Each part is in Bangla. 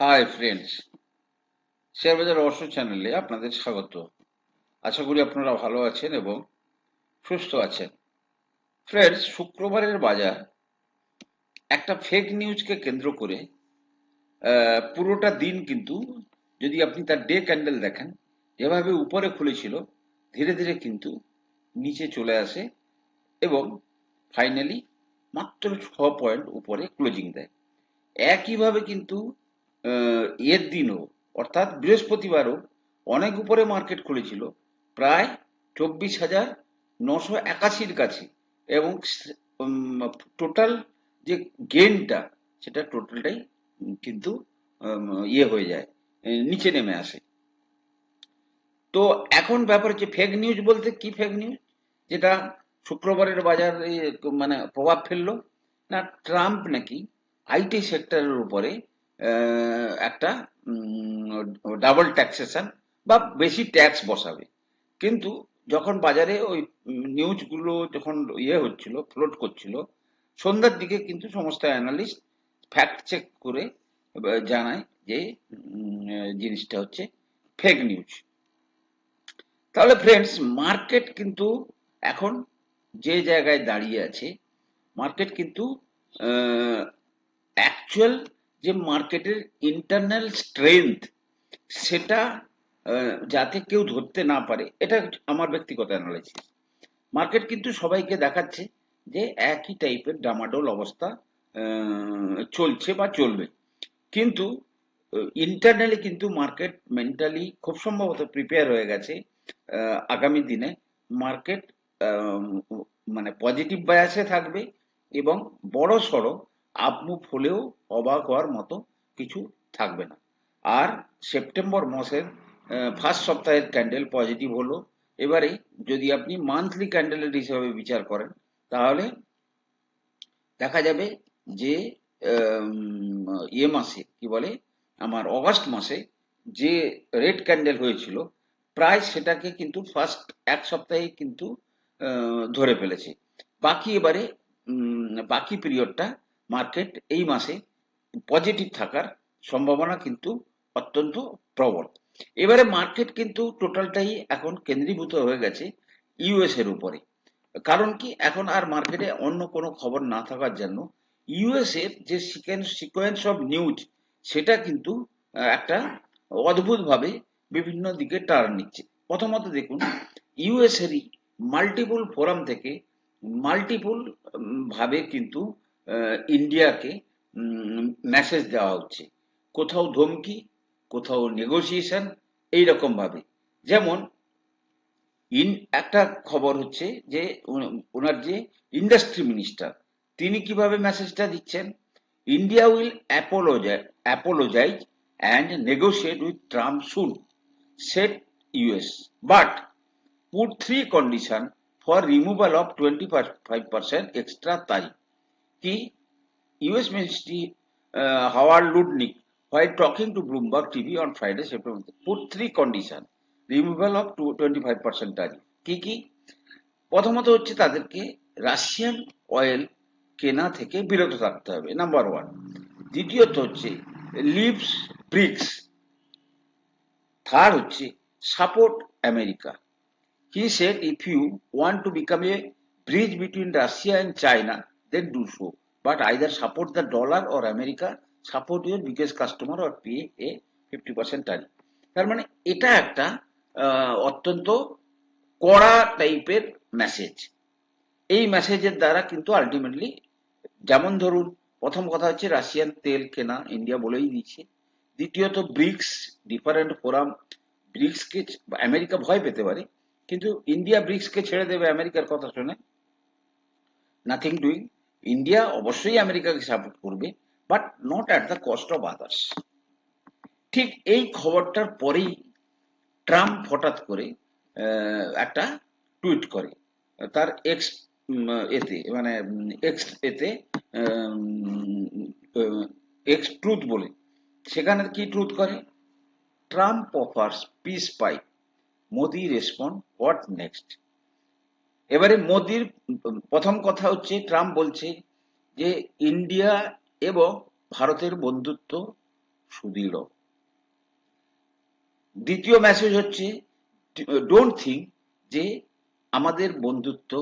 হাই ফ্রেন্ডস শেয়ার বাজার রহস্য চ্যানেলে আপনাদের স্বাগত। আশা করি আপনারা ভালো আছেন এবং সুস্থ আছেন। ফ্রেন্ডস শুক্রবারের বাজার একটা ফেক নিউজকে কেন্দ্র করে পুরোটা দিন কিন্তু যদি আপনি তার ডে ক্যান্ডেল দেখেন, যেভাবে উপরে খুলেছিল, ধীরে ধীরে কিন্তু নিচে চলে আসে এবং ফাইনালি মাত্র ছ পয়েন্ট উপরে ক্লোজিং দেয়। একইভাবে কিন্তু এর দিনও, অর্থাৎ বৃহস্পতিবারও অনেক উপরে মার্কেট খুলেছিল, প্রায় চব্বিশ হাজার নশো একাশির কাছে। এবং টোটাল যে গেনটা সেটা টোটালটাই কিন্তু ইয়ে হয়ে যায় নিচে নেমে আসে। তো এখন ব্যাপার হচ্ছে ফেক নিউজ বলতে কি ফেক নিউজ যেটা শুক্রবারের বাজারে মানে প্রভাব ফেলল। না ট্রাম্প নাকি আইটি সেক্টরের উপরে একটা ডাবল ট্যাক্সেশন বা বেশি ট্যাক্স বসাবে। কিন্তু যখন বাজারে ওই নিউজগুলো যখন ইয়ে হচ্ছিল ফ্লোট করছিল, সন্ধ্যার দিকে কিন্তু সমস্ত অ্যানালিস্ট ফ্যাক্ট চেক করে জানায় যে জিনিসটা হচ্ছে ফেক নিউজ তাহলে ফ্রেন্ডস মার্কেট কিন্তু এখন যে জায়গায় দাঁড়িয়ে আছে মার্কেট কিন্তু অ্যাকচুয়াল যে মার্কেটের ইন্টারনাল স্ট্রেংথ সেটা যাতে কেউ ধরতে না পারে, এটা আমার ব্যক্তিগত অ্যানালাইসিস মার্কেট কিন্তু সবাইকে দেখাচ্ছে যে একই টাইপের ডামাডোল অবস্থা চলছে বা চলবে। কিন্তু ইন্টারনালি কিন্তু মার্কেট মেন্টালি খুব সম্ভবত প্রিপেয়ার হয়ে গেছে আগামী দিনে। মার্কেট মানে পজিটিভ বায়াসে থাকবে এবং বড় সড়ো আপমুভ হলেও অবাক হওয়ার মতো কিছু থাকবে না। আর সেপ্টেম্বর মাসের ফার্স্ট সপ্তাহের ক্যান্ডেল পজিটিভ হলো। এবারে যদি আপনি মান্থলি ক্যান্ডেলের হিসাবে বিচার করেন, তাহলে দেখা যাবে যে ইয়ে মাসে, কি বলে, আমার অগাস্ট মাসে যে রেড ক্যান্ডেল হয়েছিল, প্রায় সেটাকে কিন্তু ফার্স্ট এক সপ্তাহে কিন্তু ধরে ফেলেছে। বাকি এবারে বাকি পিরিয়ডটা মার্কেট এই মাসে পজিটিভ থাকার সম্ভাবনা কিন্তু অত্যন্ত প্রবল। এবারে মার্কেট কিন্তু টোটালটাই এখন কেন্দ্রীভূত হয়ে গেছে ইউএস এর উপরে। কারণ কি? এখন আর মার্কেটে অন্য কোনো খবর না থাকার জন্য ইউএস এর যে সিকোয়েন্স অফ নিউজ সেটা কিন্তু একটা অদ্ভুত ভাবে বিভিন্ন দিকে টার্ন নিচ্ছে। প্রথমত দেখুন ইউএস এরই মাল্টিপল ফোরাম থেকে মাল্টিপল ভাবে কিন্তু ইন্ডিয়াকে মেসেজ দেওয়া হচ্ছে। কোথাও ধমকি, কোথাও নেগোসিয়েশন এইরকম ভাবে। যেমন, ইন, একটা খবর হচ্ছে যে ওনার যে ইন্ডাস্ট্রি মিনিস্টার তিনি কীভাবে মেসেজটা দিচ্ছেন? India will apologise apologise and negotiate with Trump soon set US but put three condition for removal of 25% extra tariff. কি? US ministry Howard Lutnick why talking to Bloomberg TV on Friday September put three condition removal of two twenty কি কি? প্রথমত হচ্ছে তাদেরকে রাশিয়ান অয়েল কেনা থেকে বিরত থাকতে হবে নাম্বার ওয়ান দ্বিতীয়ত হচ্ছে লিভস ব্রিক্স থার্ড হচ্ছে support America he said if you want to become a bridge between Russia and China then do so. But either support the dollar or America, support your biggest customer or pay a 50% tariff. তার মানে এটা একটা অত্যন্ত কড়া টাইপের মেসেজ এই মেসেজের দ্বারা কিন্তু আলটিমেটলি যেমন ধরুন প্রথম কথা হচ্ছে রাশিয়ান তেল কেনা ইন্ডিয়া বলেই দিচ্ছে। দ্বিতীয়ত ব্রিক্স ডিফারেন্ট ফোরাম ব্রিক্সকে আমেরিকা ভয় পেতে পারে। কিন্তু ইন্ডিয়া ব্রিক্সকে ছেড়ে দেবে আমেরিকার কথা শুনে। নাথিং ডুইং ইন্ডিয়া অবশ্যই আমেরিকাকে সাপোর্ট করবে but not at the cost of others ঠিক এই খবরটার পরেই ট্রাম্প হঠাৎ করে একটা টুইট করে। তার এক্স এতে মানে এক্স এতে এক্স ট্রুথ বলে। সেখানে কি ট্রুথ করে? ট্রাম্প অফার্স পিস পাই মোদি রেসপন্ড হোয়াট নেক্সট এবারে মোদির প্রথম কথা হচ্ছে, ট্রাম্প বলছে যে ইন্ডিয়া এবং ভারতের বন্ধুত্ব সুদৃঢ়। দ্বিতীয় মেসেজ হচ্ছে ডোন্ট থিঙ্ক যে আমাদের বন্ধুত্ব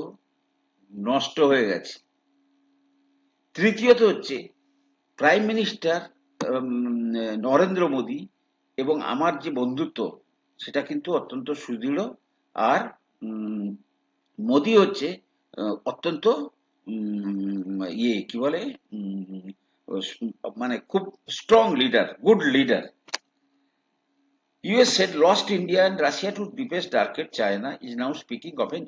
নষ্ট হয়ে গেছে। তৃতীয়ত হচ্ছে প্রাইম মিনিস্টার নরেন্দ্র মোদী এবং আমার যে বন্ধুত্ব, সেটা কিন্তু অত্যন্ত সুদৃঢ় আর মোদি হচ্ছে অত্যন্ত ইয়ে কি বলে মানে খুব strong leader good leader US lost India and Russia to deepest target China is now speaking of an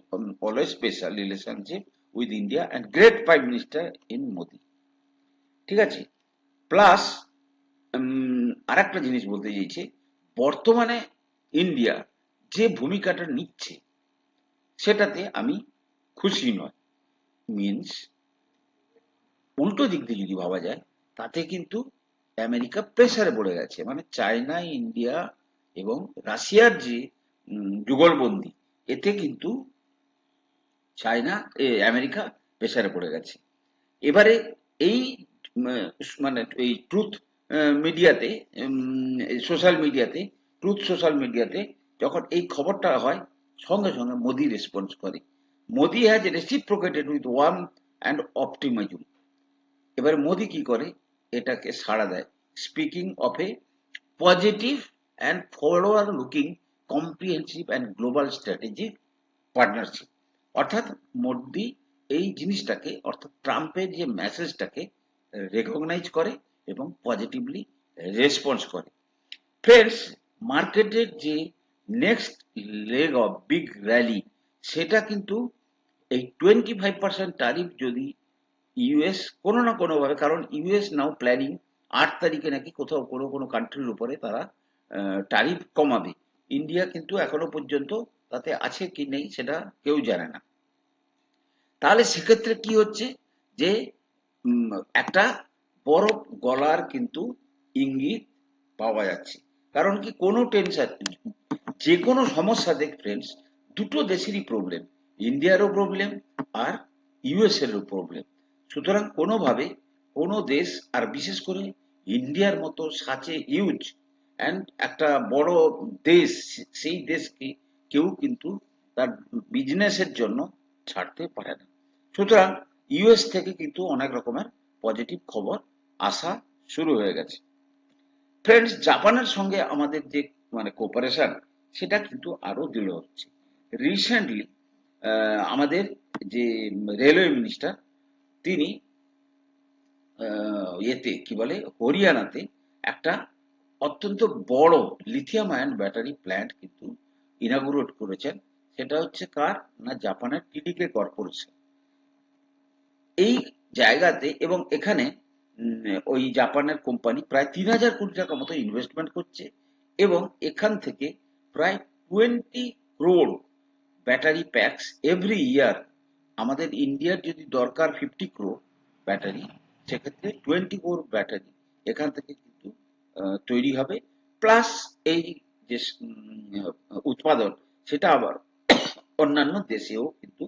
always special relationship with India and great prime minister in Modi ঠিক আছে? প্লাস আর একটা জিনিস বলতে চাইছে, বর্তমানে ইন্ডিয়া যে ভূমিকাটা নিচ্ছে সেটাতে আমি খুশি নয় মিনস উল্টো দিক দিয়ে যদি ভাবা যায়, তাতে কিন্তু আমেরিকা প্রেসারে পড়ে গেছে। মানে চায়না, ইন্ডিয়া এবং রাশিয়ার যে যুগলবন্দি, এতে কিন্তু চায়না আমেরিকা প্রেসারে পড়ে গেছে। এবারে এই মানে এই ট্রুথ মিডিয়াতে সোশ্যাল মিডিয়াতে ট্রুথ সোশ্যাল মিডিয়াতে যখন এই খবরটা হয় সঙ্গে সঙ্গে মোদি রেসপন্স করে। Modi has reciprocated with warm and optimism এবার মোদি কি করে? এটাকে সাড়া দেয়। Speaking of a positive and forward looking comprehensive and global strategic partnership অর্থাৎ মোদি এই জিনিসটাকে, অর্থাৎ ট্রাম্পের যে মেসেজটাকে রেকগনাইজ করে এবং পজিটিভলি রেসপন্স করে। ফ্রেন্ডস মার্কেটের যে next leg of big rally সেটা কিন্তু এই টোয়েন্টি ফাইভ পার্সেন্ট তারিফ যদি ইউএস কোনো না কোনো ভাবে কারণ ইউএস নাও প্ল্যানিং আট তারিখে নাকি কোথাও কোনো কোনো কান্ট্রির উপরে তারা টারিফ কমাবে। ইন্ডিয়া কিন্তু এখনও পর্যন্ত তাতে আছে কি নেই সেটা কেউ জানে না। তাহলে সেক্ষেত্রে কি হচ্ছে যে একটা বরফ গলার কিন্তু ইঙ্গিত পাওয়া যাচ্ছে। কারণ কি কোনো টেনশন যে কোনো সমস্যা দেখ ফ্রেন্ডস দুটো দেশেরই প্রবলেম ইন্ডিয়ারও প্রবলেম আর ইউএস এরও প্রবলেম সুতরাং কোনোভাবে কোনো দেশ, আর বিশেষ করে ইন্ডিয়ার মতো সাচে হিউজ অ্যান্ড একটা বড় দেশ, সেই দেশকে কেউ কিন্তু তার বিজনেসের জন্য ছাড়তে পারে না। সুতরাং ইউএস থেকে কিন্তু অনেক রকমের পজিটিভ খবর আসা শুরু হয়ে গেছে। ফ্রেন্ডস জাপানের সঙ্গে আমাদের যে মানে কোপারেশন সেটা কিন্তু আরও দৃঢ় হচ্ছে। রিসেন্টলি আমাদের যে রেলওয়ে মিনিস্টার তিনি ইয়েতে কি বলে, হরিয়ানাতে একটা অত্যন্ত বড় লিথিয়াম আয়ন ব্যাটারি প্ল্যান্ট কিন্তু ইনাগুরেট করেছেন। সেটা হচ্ছে কার? না, জাপানের টিডিকে কর্পোরেশন এই জায়গাতে এবং এখানে ওই জাপানের কোম্পানি প্রায় তিন হাজার কোটি টাকা মতো ইনভেস্টমেন্ট করছে এবং এখান থেকে প্রায় twenty crore battery packs every year আমাদের ইন্ডিয়ার যদি দরকার ফিফটি ক্রো ব্যাটারি সেক্ষেত্রে টোয়েন্টি ফোর ব্যাটারি এখান থেকে কিন্তু তৈরি হবে। প্লাস এই যে উৎপাদন, সেটা আবার অন্যান্য দেশেও কিন্তু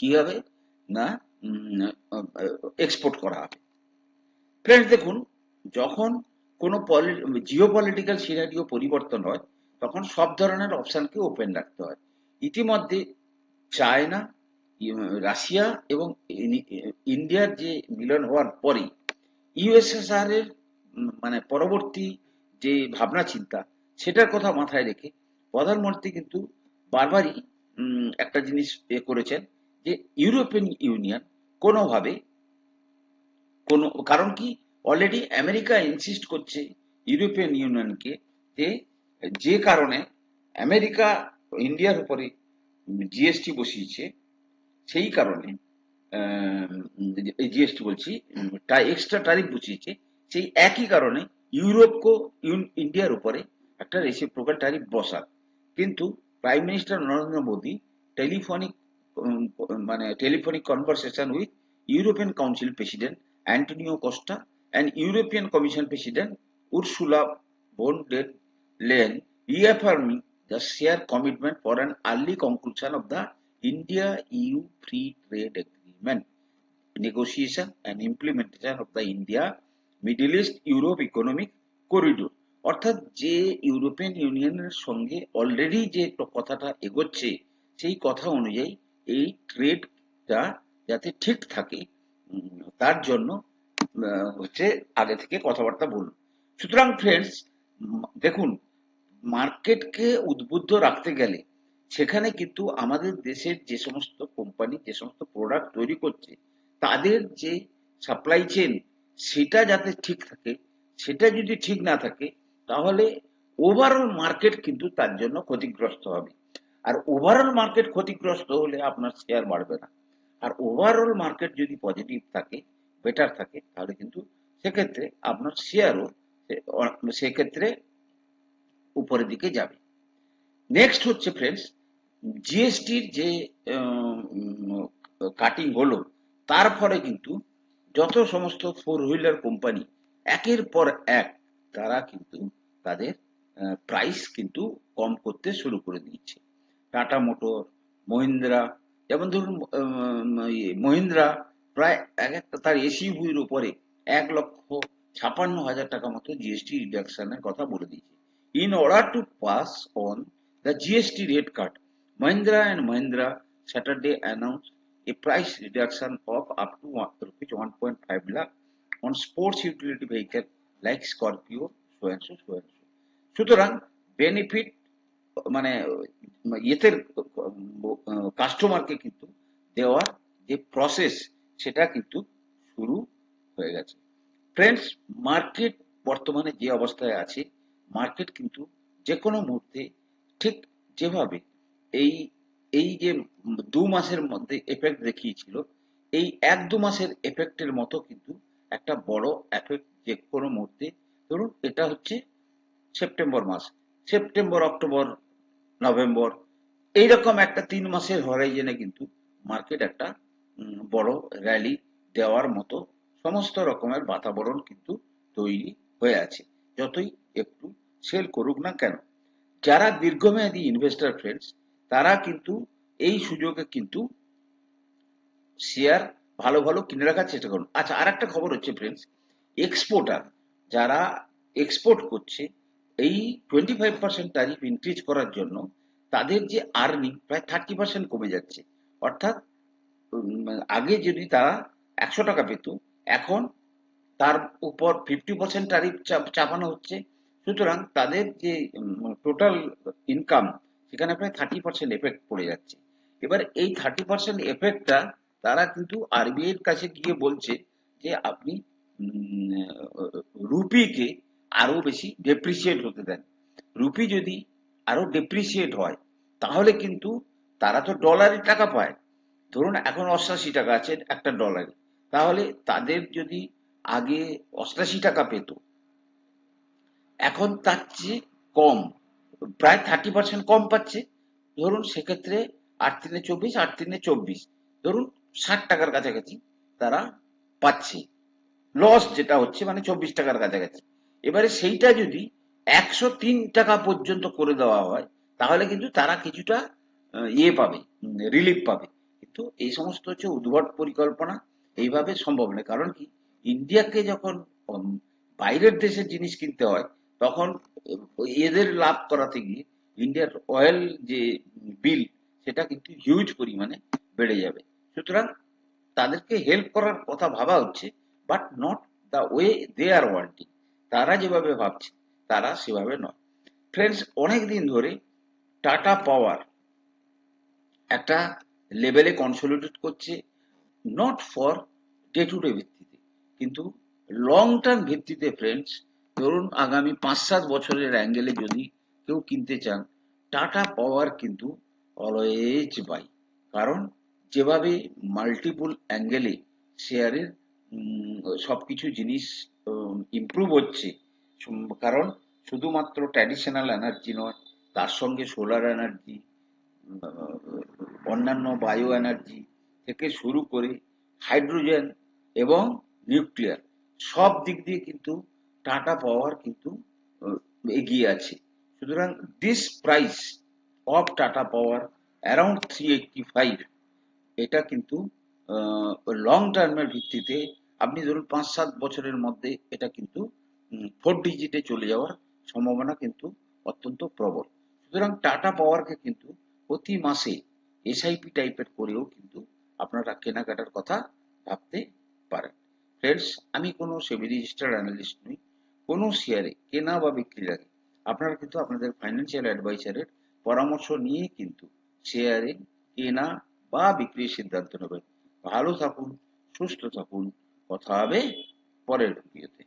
কি হবে না এক্সপোর্ট করা হবে। ফ্রেন্ডস দেখুন, যখন কোনো জিও পলিটিক্যাল সিনারিও পরিবর্তন হয়, তখন সব ধরনের অপশনকে ওপেন রাখতে হয়। ইতিমধ্যে চায়না রাশিয়া এবং ইন্ডিয়ার যে মিলন হওয়ার পরে ইউএসএসআর এর মানে পরবর্তী যে ভাবনা চিন্তা, সেটার কথা মাথায় রেখে প্রধানমন্ত্রী কিন্তু বারবারই একটা জিনিস এ করেছেন যে ইউরোপিয়ান ইউনিয়ন কোনোভাবে কোনো, কারণ কি অলরেডি আমেরিকা ইনসিস্ট করছে ইউরোপিয়ান ইউনিয়নকে যে যে কারণে আমেরিকা ইন্ডিয়ার উপরে জিএসটি বসিয়েছে, সেই কারণে জিএসটি বলছি এক্সট্রা ট্যারিফ বসিয়েছে, সেই একই কারণে ইউরোপকে ইন্ডিয়ার উপরে একটা রেসিপ্রোকাল ট্যারিফ বসার কিন্তু prime minister Narendra Modi telephonic মানে telephonic conversation with European Council president Antonio Costa and European Commission president Ursula von der Leyen reaffirming the shared commitment for an early conclusion of the India-EU Free Trade Agreement negotiation and implementation of the India Middle East Europe economic corridor অর্থাৎ যে ইউরোপিয়ান ইউনিয়নের সঙ্গে অলরেডি যে কথাটা এগোচ্ছে সেই কথা অনুযায়ী এই ট্রেডটা যাতে ঠিক থাকে তার জন্য হচ্ছে আগে থেকে কথাবার্তা বলুন। সুতরাং ফ্রেন্ডস দেখুন, মার্কেটকে উদ্বুদ্ধ রাখতে গেলে সেখানে কিন্তু আমাদের দেশের যে সমস্ত কোম্পানি যে সমস্ত প্রোডাক্ট তৈরি করছে, তাদের যে সাপ্লাই চেন সেটা যাতে ঠিক থাকে, সেটা যদি ঠিক না থাকে, তাহলে ওভারঅল মার্কেট কিন্তু তার জন্য ক্ষতিগ্রস্ত হবে। আর ওভারঅল মার্কেট ক্ষতিগ্রস্ত হলে আপনার শেয়ার বাড়বে না। আর ওভারঅল মার্কেট যদি পজিটিভ থাকে বেটার থাকে, তাহলে কিন্তু সেক্ষেত্রে আপনার শেয়ারও সেক্ষেত্রে উপরের দিকে যাবে। নেক্সট হচ্ছে ফ্রেন্ডস জিএসটির যে কাটিং হলো, তার ফলে কিন্তু যত সমস্ত ফোর হুইলার কোম্পানি একের পর এক তারা কিন্তু তাদের প্রাইস কিন্তু কম করতে শুরু করে দিয়েছে। টাটা মোটর মহিন্দ্রা যেমন ধরুন মহিন্দ্রা প্রায় এক একটা তার এসইউভির উপরে এক লক্ষ ছাপান্ন হাজার টাকা মতো জিএসটি রিডাকশনের কথা বলে দিয়েছে in order to pass on the GST rate cut, Mahindra and Mahindra Saturday announced a price reduction of up to rupees 1.5 lakh on sports utility vehicle like Scorpio, so and so, so and so. সুতরাং বেনিফিট মানে ইয়েতের কাস্টমারকে কিন্তু দেওয়ার যে প্রসেস সেটা কিন্তু শুরু হয়ে গেছে। ফ্রেন্ডস মার্কেট বর্তমানে যে অবস্থায় আছে মার্কেট কিন্তু যে কোনো মুহূর্তে ঠিক যেভাবে এই এই যে দু মাসের মধ্যে এফেক্ট দেখিয়েছিল, এই এক দু মাসের এফেক্টের মতো কিন্তু একটা বড় এফেক্ট যে কোনো মুহূর্তে, ধরুন এটা হচ্ছে সেপ্টেম্বর মাস সেপ্টেম্বর অক্টোবর নভেম্বর এইরকম একটা তিন মাসের হরাইজেনে কিন্তু মার্কেট একটা বড় র্যালি দেওয়ার মতো সমস্ত রকমের বাতাবরণ কিন্তু তৈরি হয়ে আছে। যতই একটু সেল করুক না কেন। যারা দীর্ঘমেয়াদী ইনভেস্টর ফ্রেন্ডস তারা কিন্তু এই সুযোগে কিন্তু শেয়ার ভালো ভালো কিনে রাখার চেষ্টা করুন। আচ্ছা আর একটা খবর হচ্ছে ফ্রেন্ডস এক্সপোর্টার যারা এক্সপোর্ট করছে, এই twenty five percent tariff increase করার জন্য তাদের যে আর্নিং প্রায় থার্টি পার্সেন্ট কমে যাচ্ছে। অর্থাৎ আগে যদি তারা একশো টাকা পেত, এখন তার উপর ফিফটি পার্সেন্ট ট্যারিফ চাপানো হচ্ছে। সুতরাং তাদের যে টোটাল ইনকাম সেখানে প্রায় থার্টি পার্সেন্ট এফেক্ট পড়ে যাচ্ছে। এবার এই থার্টি পার্সেন্ট এফেক্টটা তারা কিন্তু আরবিআই এর কাছে গিয়ে বলছে যে, আপনি রুপিকে আরও বেশি ডেপ্রিসিয়েট হতে দেন। রুপি যদি আরও ডেপ্রিসিয়েট হয়, তাহলে কিন্তু তারা তো ডলারে টাকা পায়। ধরুন এখন অষ্টাশি টাকা আছে, একটা ডলারে তাহলে তাদের যদি আগে অষ্টাশি টাকা পেত, এখন তার চেয়ে কম, প্রায় থার্টি পার্সেন্ট কম পাচ্ছে। ধরুন সেক্ষেত্রে আট তিনে চব্বিশ, আট তিনে চব্বিশ, ধরুন ষাট টাকার কাছাকাছি তারা পাচ্ছে। লস যেটা হচ্ছে মানে চব্বিশ টাকার কাছাকাছি। এবারে সেইটা যদি একশো তিন টাকা পর্যন্ত করে দেওয়া হয়, তাহলে কিন্তু তারা কিছুটা ইয়ে পাবে রিলিফ পাবে। কিন্তু এই সমস্ত হচ্ছে উদ্ভট পরিকল্পনা এইভাবে সম্ভব নয়। কারণ কি? ইন্ডিয়াকে যখন বাইরের দেশের জিনিস কিনতে হয়, তখন এদের লাভ করাতে গিয়ে ইন্ডিয়ার অয়েল যে বিল, সেটা কিন্তু হিউজ পরিমাণে বেড়ে যাবে। সুতরাং তাদেরকে হেল্প করার কথা ভাবা হচ্ছে, but not the way they are wanting. তারা যেভাবে ভাবছে, তারা সেভাবে নয়। ফ্রেন্ডস, অনেক দিন ধরে টাটা পাওয়ার একটা লেভেলে কনসোলিডেট করছে not for day to day ভিত্তিতে, কিন্তু লং টার্ম ভিত্তিতে ফ্রেন্ডস ধরুন আগামী পাঁচ সাত বছরের অ্যাঙ্গেলে যদি কেউ কিনতে চান, টাটা পাওয়ার কিন্তু অলওয়েজ বাই কারণ যেভাবে মাল্টিপল অ্যাঙ্গেলে শেয়ারের সবকিছু জিনিস ইমপ্রুভ হচ্ছে কারণ শুধুমাত্র ট্র্যাডিশনাল এনার্জি নয়, তার সঙ্গে সোলার এনার্জি অন্যান্য বায়ো এনার্জি থেকে শুরু করে হাইড্রোজেন এবং নিউক্লিয়ার, সব দিক দিয়ে কিন্তু টাটা পাওয়ার কিন্তু এগিয়ে আছে। সুতরাং this price of Tata power around three eighty five এটা কিন্তু লং টার্মের ভিত্তিতে আপনি ধরুন পাঁচ সাত বছরের মধ্যে এটা কিন্তু ফোর ডিজিটে চলে যাওয়ার সম্ভাবনা কিন্তু অত্যন্ত প্রবল। সুতরাং টাটা পাওয়ারকে কিন্তু প্রতি মাসে এসআইপি টাইপের করেও কিন্তু আপনারা কেনাকাটার কথা ভাবতে পারেন। ফ্রেন্ডস আমি কোনো সেবি রেজিস্টার্ড অ্যানালিস্ট নই, কোনো শেয়ারে কেনা বা বিক্রির আগে আপনারা কিন্তু আপনাদের ফাইন্যান্সিয়াল অ্যাডভাইসারের পরামর্শ নিয়ে কিন্তু শেয়ারে কেনা বা বিক্রির সিদ্ধান্ত নেবেন। ভালো থাকুন, সুস্থ থাকুন, কথা হবে পরের ভিডিওতে